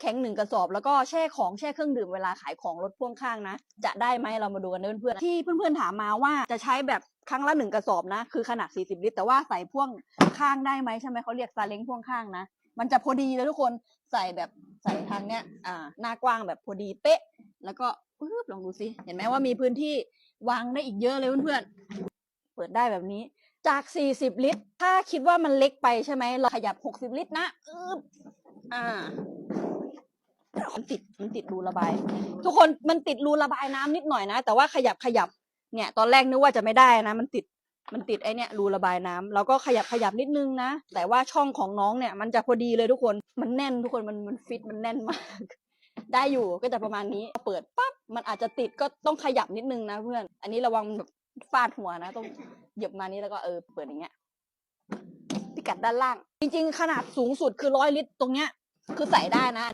แข็งหนึ่งกระสอบ แล้วก็แช่ของแช่เครื่องดื่มเวลาขายของรถพ่วงข้างนะ จะได้ไหมเรามาดูกันนเพื่อนๆที่เพื่อนๆถามมาว่าจะใช้แบบครั้งละหนึ่งกระสอบนะ คือขนาด 40 ลิตร แต่ว่าใส่พ่วงข้างได้ไหมใช่ไหมเขาเรียกซาเล้งพ่วงข้างนะ มันจะพอดีเลยทุกคนใส่แบบใส่ทางเนี้ยอ่าหน้ากว้างแบบพอดีเป๊ะ แล้วก็ปึ๊บลองดูสิเห็นไหมว่ามีพื้นที่วางได้อีกเยอะเลยเพื่อนๆเปิดได้แบบนี้จาก 40 ลิตร ถ้าคิดว่ามันเล็กไปใช่ไหมเราขยับ 60 ลิตรนะอึบอ่า มันติดมันติดรูระบาย ทุกคนมันติดรูระบายน้ำนิดหน่อยนะ แต่ว่าขยับขยับเนี่ย ตอนแรกนึกว่าจะไม่ได้นะ มันติดมันติดไอเนี่ยรูระบายน้ำเราก็ขยับขยับนิดนึงนะแต่ว่าช่องของน้องเนี่ย มันจะพอดีเลยทุกคนมันแน่นทุกคนมันมันฟิตมันแน่นมาก ได้อยู่ก็จะประมาณนี้เปิดปั๊บมันอาจจะติดก็ต้องขยับนิดนึงนะเพื่อน อันนี้ระวังแบบฟาดหัวนะ ต้องเหยียบมานี้แล้วก็เออเปิดอย่างเงี้ยพิกัดด้านล่าง จริง ๆ ขนาดสูงสุดคือร้อยลิตรตรงเนี้ยคือใส่ได้นะ